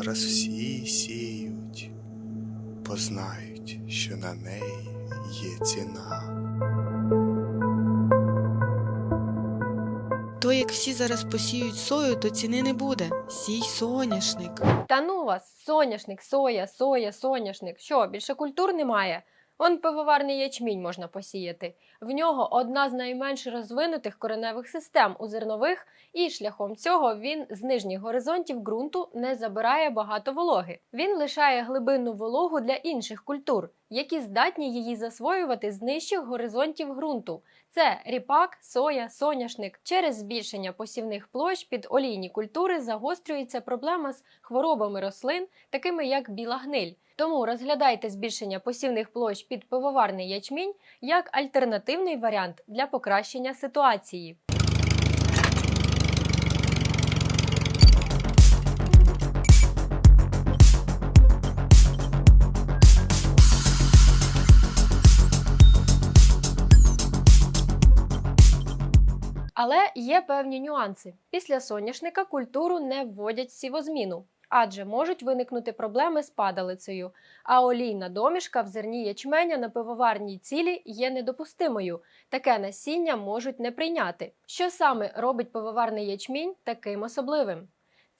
зараз всі сіють, познають, що на неї є ціна. То як всі зараз посіють сою, то ціни не буде. Сій соняшник. Та ну вас, соняшник, соя, соя, соняшник. Що, більше культур немає? Он пивоварний ячмінь можна посіяти. В нього одна з найменш розвинутих кореневих систем у зернових, і шляхом цього він з нижніх горизонтів ґрунту не забирає багато вологи. Він лишає глибинну вологу для інших культур, які здатні її засвоювати з нижчих горизонтів ґрунту. Це ріпак, соя, соняшник. Через збільшення посівних площ під олійні культури загострюється проблема з хворобами рослин, такими як біла гниль. Тому розглядайте збільшення посівних площ під пивоварний ячмінь як альтернативний варіант для покращення ситуації. Але є певні нюанси. Після соняшника культуру не вводять сівозміну, адже можуть виникнути проблеми з падалицею, а олійна домішка в зерні ячменя на пивоварній цілі є недопустимою. Таке насіння можуть не прийняти. Що саме робить пивоварний ячмінь таким особливим?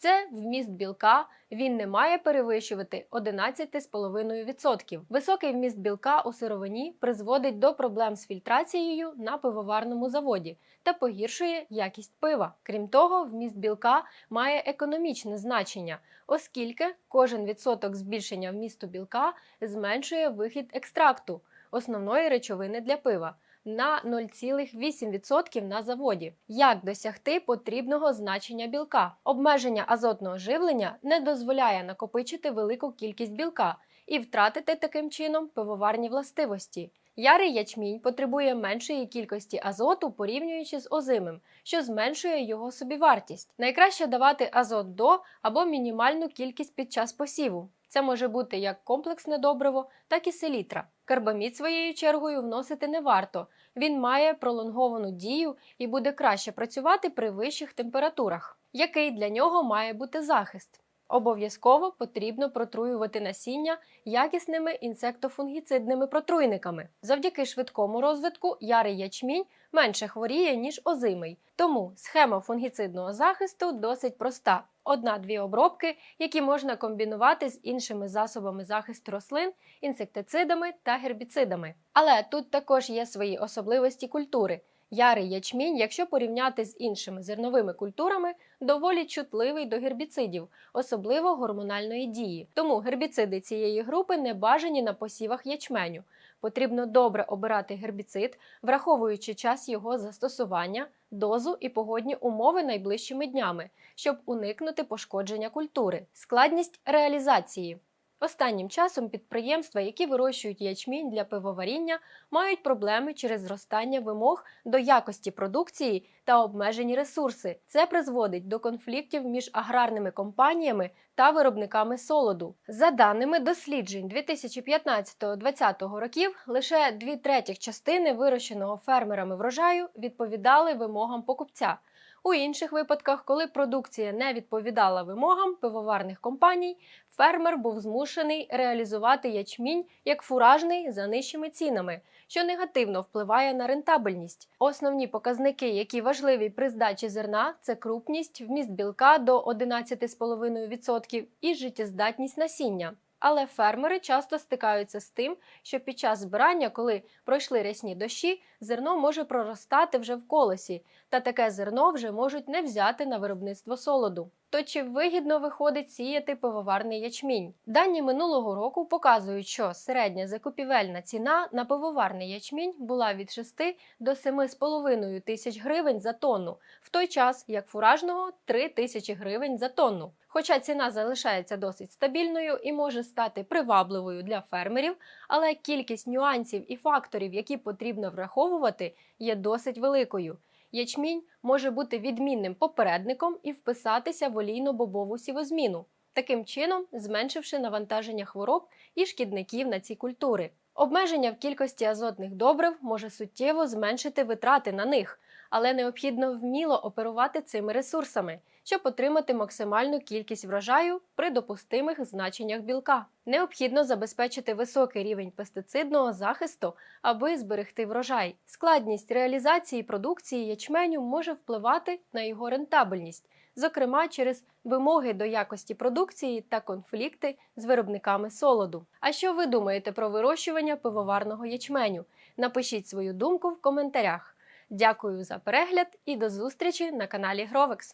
Це вміст білка, він не має перевищувати 11,5%. Високий вміст білка у сировині призводить до проблем з фільтрацією на пивоварному заводі та погіршує якість пива. Крім того, вміст білка має економічне значення, оскільки кожен відсоток збільшення вмісту білка зменшує вихід екстракту основної речовини для пива. На 0,8% на заводі. Як досягти потрібного значення білка? Обмеження азотного живлення не дозволяє накопичити велику кількість білка і втратити таким чином пивоварні властивості. Ярий ячмінь потребує меншої кількості азоту порівнюючи з озимим, що зменшує його собівартість. Найкраще давати азот до або мінімальну кількість під час посіву. Це може бути як комплексне добриво, так і селітра. Карбамід своєю чергою вносити не варто. Він має пролонговану дію і буде краще працювати при вищих температурах. Який для нього має бути захист? Обов'язково потрібно протруювати насіння якісними інсектофунгіцидними протруйниками. Завдяки швидкому розвитку ярий ячмінь менше хворіє, ніж озимий. Тому схема фунгіцидного захисту досить проста: одна-дві обробки, які можна комбінувати з іншими засобами захисту рослин, інсектицидами та гербіцидами. Але тут також є свої особливості культури. Ярий ячмінь, якщо порівняти з іншими зерновими культурами, доволі чутливий до гербіцидів, особливо гормональної дії. Тому гербіциди цієї групи не бажані на посівах ячменю. Потрібно добре обирати гербіцид, враховуючи час його застосування, дозу і погодні умови найближчими днями, щоб уникнути пошкодження культури. Складність реалізації. Останнім часом підприємства, які вирощують ячмінь для пивоваріння, мають проблеми через зростання вимог до якості продукції та обмежені ресурси. Це призводить до конфліктів між аграрними компаніями та виробниками солоду. За даними досліджень 2015-2020 років, лише дві третіх частини вирощеного фермерами врожаю відповідали вимогам покупця. У інших випадках, коли продукція не відповідала вимогам пивоварних компаній, фермер був змушений реалізувати ячмінь як фуражний за нижчими цінами, що негативно впливає на рентабельність. Основні показники, які важливі при здачі зерна, це крупність, вміст білка до 11,5% і життєздатність насіння. Але фермери часто стикаються з тим, що під час збирання, коли пройшли рясні дощі, зерно може проростати вже в колесі, та таке зерно вже можуть не взяти на виробництво солоду. То чи вигідно виходить сіяти пивоварний ячмінь? Дані минулого року показують, що середня закупівельна ціна на пивоварний ячмінь була від 6 до 7,5 тисяч гривень за тонну, в той час як фуражного 3 тисячі гривень за тонну. Хоча ціна залишається досить стабільною і може стати привабливою для фермерів, але кількість нюансів і факторів, які потрібно враховувати, є досить великою. Ячмінь може бути відмінним попередником і вписатися в олійно-бобову сівозміну, таким чином зменшивши навантаження хвороб і шкідників на ці культури. Обмеження в кількості азотних добрив може суттєво зменшити витрати на них, але необхідно вміло оперувати цими ресурсами, щоб отримати максимальну кількість врожаю при допустимих значеннях білка. Необхідно забезпечити високий рівень пестицидного захисту, аби зберегти врожай. Складність реалізації продукції ячменю може впливати на його рентабельність, зокрема через вимоги до якості продукції та конфлікти з виробниками солоду. А що ви думаєте про вирощування пивоварного ячменю? Напишіть свою думку в коментарях. Дякую за перегляд і до зустрічі на каналі Гровекс.